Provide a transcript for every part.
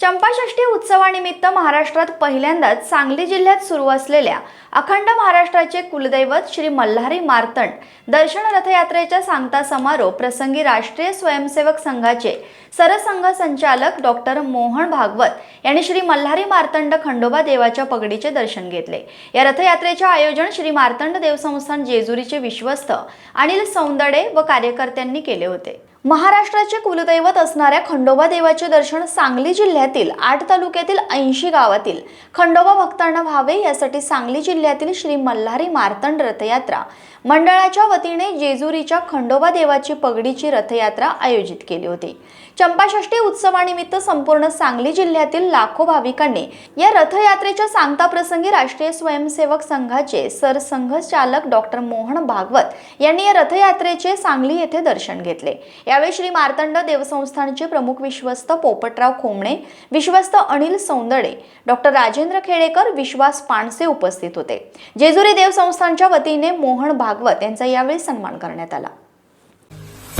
चंपाषष्ठी उत्सवानिमित्त महाराष्ट्रात पहिल्यांदाच सांगली जिल्ह्यात सुरू असलेल्या अखंड महाराष्ट्राचे कुलदैवत श्री मल्हारी मार्तंड दर्शन रथयात्रेच्या सांगता समारोप प्रसंगी राष्ट्रीय स्वयंसेवक संघाचे सरसंघ संचालक डॉक्टर मोहन भागवत यांनी श्री मल्हारी मार्तंड खंडोबा देवाच्या पगडीचे दर्शन घेतले. या रथयात्रेचे आयोजन श्री मार्तंड देवसंस्थान जेजुरीचे विश्वस्त अनिल सौंदडे व कार्यकर्त्यांनी केले होते. महाराष्ट्राचे कुलदैवत असणाऱ्या खंडोबा देवाचे दर्शन सांगली जिल्ह्यातील आठ तालुक्यातील ऐंशी गावातील खंडोबा भक्तांना व्हावे यासाठी सांगली जिल्ह्यातील श्री मल्हारी मार्तंड रथयात्रा मंडळाच्या वतीने जेजुरीच्या खंडोबा देवाची पगडीची रथयात्रा आयोजित केली होती. चंपाषष्ठी उत्सवानिमित्त संपूर्ण सांगली जिल्ह्यातील लाखो भाविकांनी या रथयात्रेच्या सांगता प्रसंगी राष्ट्रीय स्वयंसेवक संघाचे सरसंघ चालक डॉक्टर मोहन भागवत यांनी या रथयात्रेचे सांगली येथे दर्शन घेतले. यावेळी श्री मार्तंड देवसंस्थानचे प्रमुख विश्वस्त पोपटराव खोमणे विश्वस्त अनिल सौंदडे डॉक्टर राजेंद्र खेडेकर विश्वास पाणसे उपस्थित होते. जेजुरी देवसंस्थानच्या वतीने मोहन भागवत यांचा यावेळी सन्मान करण्यात आला.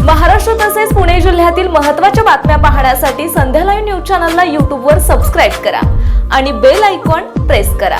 महाराष्ट्र तसेच पुणे जिल्ह्यातील महत्त्वाच्या बातम्या पाहण्यासाठी संध्या लाईव्ह न्यूज चॅनलला यूट्यूबवर सबस्क्राईब करा आणि बेल आयकॉन प्रेस करा.